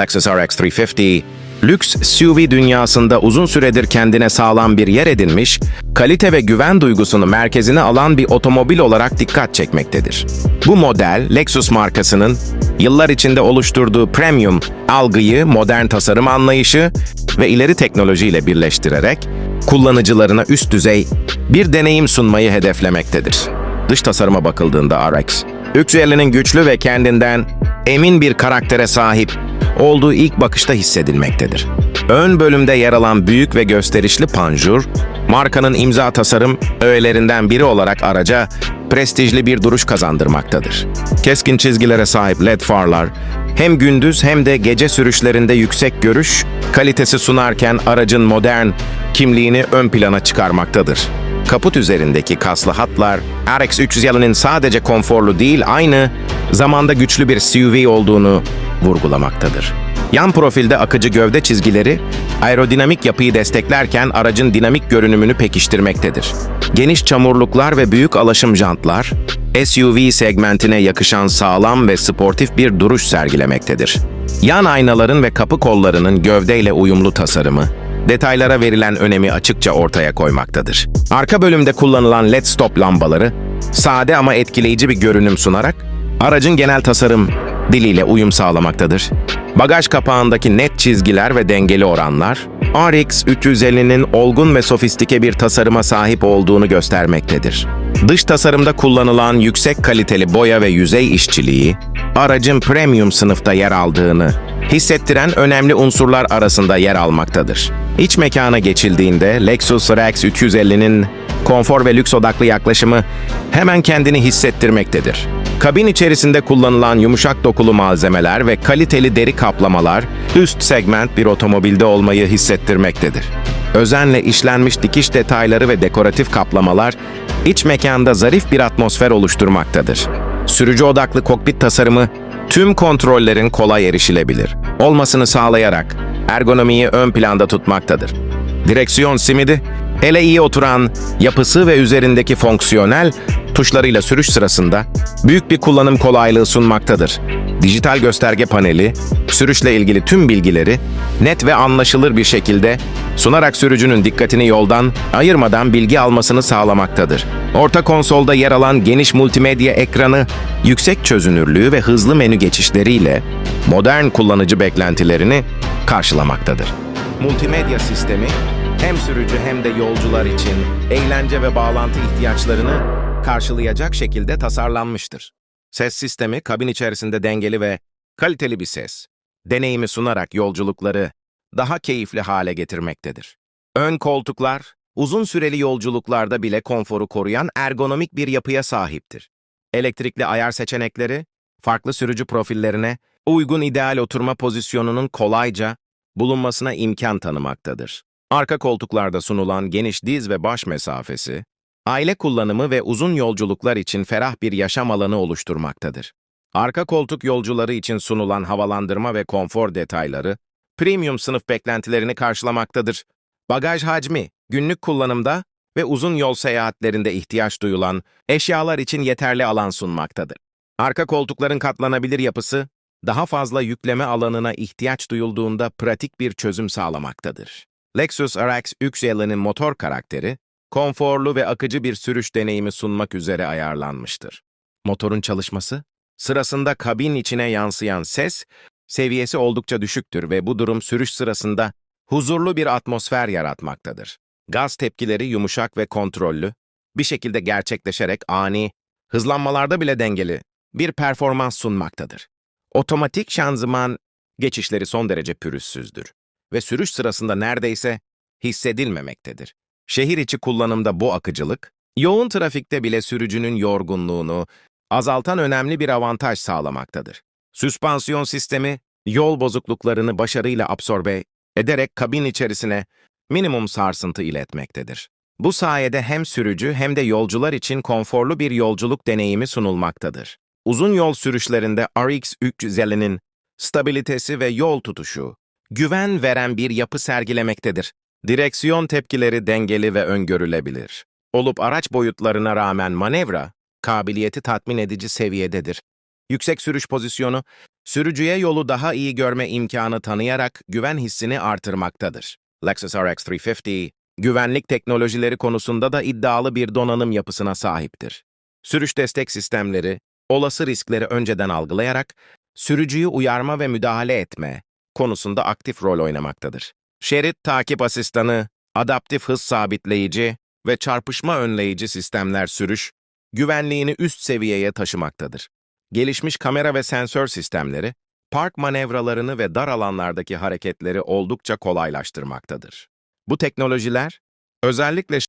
Lexus RX 350, lüks SUV dünyasında uzun süredir kendine sağlam bir yer edinmiş, kalite ve güven duygusunu merkezine alan bir otomobil olarak dikkat çekmektedir. Bu model, Lexus markasının yıllar içinde oluşturduğu premium algıyı, modern tasarım anlayışı ve ileri teknolojiyle birleştirerek kullanıcılarına üst düzey bir deneyim sunmayı hedeflemektedir. Dış tasarıma bakıldığında RX, Yükselinin güçlü ve kendinden emin bir karaktere sahip olduğu ilk bakışta hissedilmektedir. Ön bölümde yer alan büyük ve gösterişli panjur, markanın imza tasarım öğelerinden biri olarak araca prestijli bir duruş kazandırmaktadır. Keskin çizgilere sahip led farlar, hem gündüz hem de gece sürüşlerinde yüksek görüş kalitesi sunarken aracın modern kimliğini ön plana çıkarmaktadır. Kaput üzerindeki kaslı hatlar, RX 350'nin sadece konforlu değil, aynı zamanda güçlü bir SUV olduğunu vurgulamaktadır. Yan profilde akıcı gövde çizgileri, aerodinamik yapıyı desteklerken aracın dinamik görünümünü pekiştirmektedir. Geniş çamurluklar ve büyük alaşım jantlar, SUV segmentine yakışan sağlam ve sportif bir duruş sergilemektedir. Yan aynaların ve kapı kollarının gövdeyle uyumlu tasarımı, detaylara verilen önemi açıkça ortaya koymaktadır. Arka bölümde kullanılan LED stop lambaları, sade ama etkileyici bir görünüm sunarak, aracın genel tasarım diliyle uyum sağlamaktadır. Bagaj kapağındaki net çizgiler ve dengeli oranlar, RX 350'nin olgun ve sofistike bir tasarıma sahip olduğunu göstermektedir. Dış tasarımda kullanılan yüksek kaliteli boya ve yüzey işçiliği, aracın premium sınıfta yer aldığını hissettiren önemli unsurlar arasında yer almaktadır. İç mekana geçildiğinde Lexus RX 350'nin konfor ve lüks odaklı yaklaşımı hemen kendini hissettirmektedir. Kabin içerisinde kullanılan yumuşak dokulu malzemeler ve kaliteli deri kaplamalar üst segment bir otomobilde olmayı hissettirmektedir. Özenle işlenmiş dikiş detayları ve dekoratif kaplamalar iç mekanda zarif bir atmosfer oluşturmaktadır. Sürücü odaklı kokpit tasarımı tüm kontrollerin kolay erişilebilir olmasını sağlayarak ergonomiyi ön planda tutmaktadır. Direksiyon simidi, ele iyi oturan yapısı ve üzerindeki fonksiyonel tuşlarıyla sürüş sırasında büyük bir kullanım kolaylığı sunmaktadır. Dijital gösterge paneli, sürüşle ilgili tüm bilgileri net ve anlaşılır bir şekilde sunarak sürücünün dikkatini yoldan ayırmadan bilgi almasını sağlamaktadır. Orta konsolda yer alan geniş multimedya ekranı, yüksek çözünürlüğü ve hızlı menü geçişleriyle modern kullanıcı beklentilerini karşılamaktadır. Multimedya sistemi hem sürücü hem de yolcular için eğlence ve bağlantı ihtiyaçlarını karşılayacak şekilde tasarlanmıştır. Ses sistemi kabin içerisinde dengeli ve kaliteli bir ses, deneyimi sunarak yolculukları daha keyifli hale getirmektedir. Ön koltuklar, uzun süreli yolculuklarda bile konforu koruyan ergonomik bir yapıya sahiptir. Elektrikli ayar seçenekleri, farklı sürücü profillerine uygun ideal oturma pozisyonunun kolayca bulunmasına imkan tanımaktadır. Arka koltuklarda sunulan geniş diz ve baş mesafesi, aile kullanımı ve uzun yolculuklar için ferah bir yaşam alanı oluşturmaktadır. Arka koltuk yolcuları için sunulan havalandırma ve konfor detayları, premium sınıf beklentilerini karşılamaktadır. Bagaj hacmi, günlük kullanımda ve uzun yol seyahatlerinde ihtiyaç duyulan eşyalar için yeterli alan sunmaktadır. Arka koltukların katlanabilir yapısı, daha fazla yükleme alanına ihtiyaç duyulduğunda pratik bir çözüm sağlamaktadır. Lexus RX 350'nin motor karakteri, konforlu ve akıcı bir sürüş deneyimi sunmak üzere ayarlanmıştır. Motorun çalışması, sırasında kabin içine yansıyan ses, seviyesi oldukça düşüktür ve bu durum sürüş sırasında huzurlu bir atmosfer yaratmaktadır. Gaz tepkileri yumuşak ve kontrollü, bir şekilde gerçekleşerek ani, hızlanmalarda bile dengeli bir performans sunmaktadır. Otomatik şanzıman geçişleri son derece pürüzsüzdür ve sürüş sırasında neredeyse hissedilmemektedir. Şehir içi kullanımda bu akıcılık, yoğun trafikte bile sürücünün yorgunluğunu azaltan önemli bir avantaj sağlamaktadır. Süspansiyon sistemi, yol bozukluklarını başarıyla absorbe ederek kabin içerisine minimum sarsıntı iletmektedir. Bu sayede hem sürücü hem de yolcular için konforlu bir yolculuk deneyimi sunulmaktadır. Uzun yol sürüşlerinde RX 350'nin stabilitesi ve yol tutuşu, güven veren bir yapı sergilemektedir. Direksiyon tepkileri dengeli ve öngörülebilir. Olup araç boyutlarına rağmen manevra, kabiliyeti tatmin edici seviyededir. Yüksek sürüş pozisyonu, sürücüye yolu daha iyi görme imkanı tanıyarak güven hissini artırmaktadır. Lexus RX 350, güvenlik teknolojileri konusunda da iddialı bir donanım yapısına sahiptir. Sürüş destek sistemleri, olası riskleri önceden algılayarak, sürücüyü uyarma ve müdahale etme konusunda aktif rol oynamaktadır. Şerit takip asistanı, adaptif hız sabitleyici ve çarpışma önleyici sistemler sürüş, güvenliğini üst seviyeye taşımaktadır. Gelişmiş kamera ve sensör sistemleri, park manevralarını ve dar alanlardaki hareketleri oldukça kolaylaştırmaktadır. Bu teknolojiler, özellikle